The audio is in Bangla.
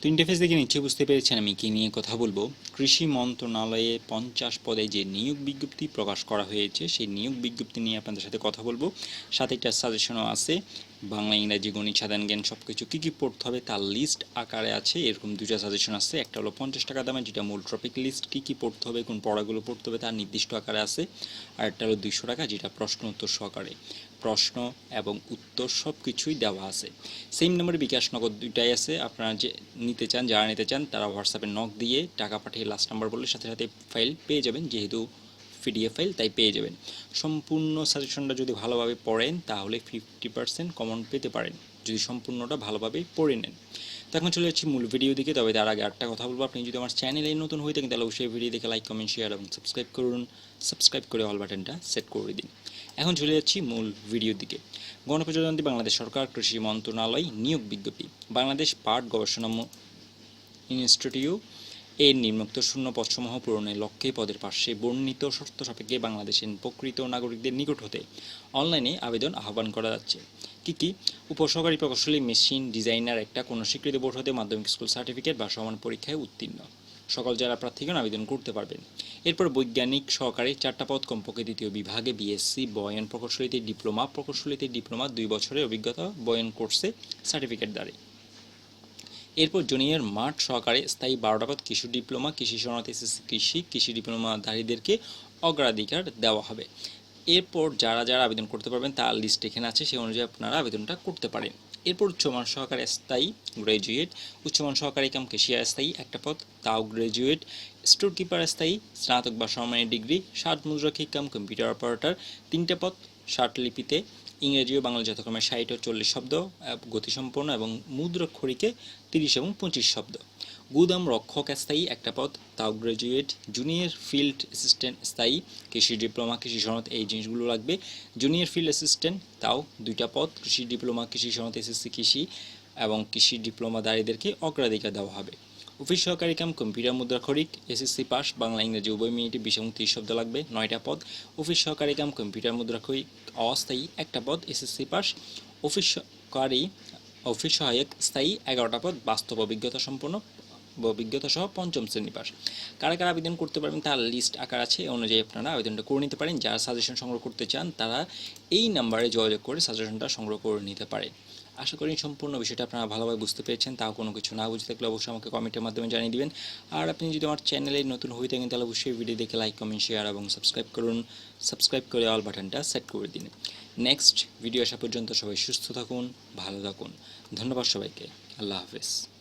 তো ইন্টারফেস দেখে নিচ্ছে, বুঝতে পেরেছেন আমি কি নিয়ে কথা বলব। কৃষি মন্ত্রণালয়ে পঞ্চাশ পদে যে নিয়োগ বিজ্ঞপ্তি প্রকাশ করা হয়েছে, সেই নিয়োগ বিজ্ঞপ্তি নিয়ে আপনাদের সাথে কথা বলব। সাথে একটা সাজেশনও আছে, বাংলা, ইংরাজি, গণিত, সাধারণ জ্ঞান সব কিছু কী কী পড়তে হবে তার লিস্ট আকারে আছে, এরকম দুটা সাজেশন আছে। একটা হলো পঞ্চাশ টাকা দামে, যেটা মূল টপিক লিস্ট কী কী পড়তে হবে, কোন পড়াগুলো পড়তে হবে তার নির্দিষ্ট আকারে আছে। আর একটা হলো দুইশো টাকা, যেটা প্রশ্ন উত্তর সহকারে। প্রশ্ন এবং উত্তর সব কিছুই দেওয়া আছে। সেম নম্বরে বিকাশ নগদ দুইটাই আছে। আপনারা যে নিতে চান, যারা নিতে চান, তারা হোয়াটসঅ্যাপে নক দিয়ে টাকা পাঠিয়ে লাস্ট নাম্বার বললে সাথে সাথে ফাইল পেয়ে যাবেন। যেহেতু পিডিএফ ফাইল তাই পেয়ে যাবেন। সম্পূর্ণ সাজেশনটা যদি ভালোভাবে পড়েন, তাহলে ফিফটি পার্সেন্ট কমন পেতে পারেন। যদি সম্পূর্ণটা ভালোভাবে পড়ে নেন। তো এখন চলে যাচ্ছি মূল ভিডিও দিকে। তবে তার আগে আটটা কথা বলব। আপনি যদি আমার চ্যানেলে নতুন হয়ে থাকেন, তাহলে অবশ্যই ভিডিও দেখে লাইক কমেন্ট শেয়ার এবং সাবস্ক্রাইব করুন। সাবস্ক্রাইব করে অল বাটনটা সেট করে দিন। এখন চলে যাচ্ছি মূল ভিডিওর দিকে। গণপ্রজাতন্ত্রী বাংলাদেশ সরকার, কৃষি মন্ত্রণালয়, নিয়োগ বিজ্ঞপ্তি। বাংলাদেশ পাট গবেষণা ইনস্টিটিউট এর নিম্নোক্ত শূন্য পদসমূহ পূরণের লক্ষ্যে পদের পাশে বর্ণিত শর্ত সাপেক্ষে বাংলাদেশের প্রকৃত নাগরিকদের নিকট হতে অনলাইনে আবেদন আহ্বান করা যাচ্ছে। কি কি? উপসহকারী প্রকৌশলী, মেশিন ডিজাইনার একটা কোনো স্বীকৃত বোর্ড হতে মাধ্যমিক স্কুল সার্টিফিকেট বা সমান পরীক্ষায় উত্তীর্ণ। সকল জেলা প্রার্থীগণ আবেদন করতে পারবেন। এরপর বৈজ্ঞানিক সহকারে চারটা পদ কমপক্ষে দ্বিতীয় বিভাগে বিএসসি, বয়ন প্রকৌশলীতে ডিপ্লোমা প্রকৌশলীতে ডিপ্লোমা, দুই বছরের অভিজ্ঞতা, বয়ন কোর্সে সার্টিফিকেট দ্বারে। এরপর জুনিয়র মাঠ সহকারে স্থায়ী বারোটা পদ, কৃষি ডিপ্লোমা, কৃষি এসএসসি কৃষি কৃষি ডিপ্লোমাধারীদেরকে অগ্রাধিকার দেওয়া হবে। এরপর যারা যারা আবেদন করতে পারবেন, তার লিস্ট এখানে আছে, সেই অনুযায়ী আপনারা আবেদনটা করতে পারেন। এরপর উচ্চমান সহকারে স্থায়ী গ্র্যাজুয়েট উচ্চমান সহকারী কাম কেশিয়া স্থায়ী, একটা পদ, তাও গ্র্যাজুয়েট স্টোর কিপার স্থায়ী, স্নাতক বা সমমানের ডিগ্রি ষাট মুদ্রাক্ষিক কাম কম্পিউটার অপারেটর তিনটে পদ, ষাট লিপিতে, ইংরেজি ও বাংলা যথাক্রমে ষাট ও চল্লিশ শব্দ গতিসম্পন্ন এবং মুদ্রাক্ষরিকে তিরিশ এবং পঁচিশ শব্দ। গুদাম রক্ষক স্থায়ী একটা পদ তাও গ্র্যাজুয়েট জুনিয়র ফিল্ড অ্যাসিস্ট্যান্ট স্থায়ী, কৃষি ডিপ্লোমা কৃষি সনদ, এই জিনিসগুলো লাগবে। জুনিয়র ফিল্ড অ্যাসিস্ট্যান্ট তাও দুইটা পদ কৃষি ডিপ্লোমা কৃষি সনদ এসএসসি কৃষি এবং কৃষি ডিপ্লোমা ডিপ্লোমাধারীদেরকে অগ্রাধিকার দেওয়া হবে। অফিস সহকারী কাম কম্পিউটার মুদ্রা মুদ্রাক্ষরিক এসএসসি পাস, বাংলা, ইংরেজি, উভয় মিনিটে বিশ এবং শব্দ লাগবে, নয়টা পদ অফিস সহকারী কাম কম্পিউটার মুদ্রা মুদ্রাক্ষরিক অস্থায়ী একটা পদ এসএসসি পাস। অফিস সহকারী, অফিস সহায়ক স্থায়ী, এগারোটা পদ বাস্তব অভিজ্ঞতা সম্পন্ন। অভিজ্ঞতা সহ পঞ্চম শ্রেণি পাস কারা কারা আবেদন করতে পারবেন তার লিস্ট আকার আছে, এই অনুযায়ী আপনারা আবেদনটা করে নিতে পারেন। যারা সাজেশন সংগ্রহ করতে চান, তারা এই নাম্বারে যোগাযোগ করে সাজেশনটা সংগ্রহ করে নিতে পারেন আশা করি সম্পূর্ণ বিষয়টা আপনারা ভালোভাবে বুঝতে পেরেছেন। তাও কোনো কিছু না বুঝে থাকলে অবশ্যই আমাকে কমেন্টের মাধ্যমে জানিয়ে দিবেন। আর আপনি যদি আমার চ্যানেলে নতুন হয়ে থাকেন, তাহলে অবশ্যই ভিডিও দেখে লাইক কমেন্ট শেয়ার এবং সাবস্ক্রাইব করুন। সাবস্ক্রাইব করে অল বাটনটা সেট করে দিন। নেক্সট ভিডিও আসা পর্যন্ত সবাই সুস্থ থাকুন, ভালো থাকুন। ধন্যবাদ সবাইকে। আল্লাহ হাফেজ।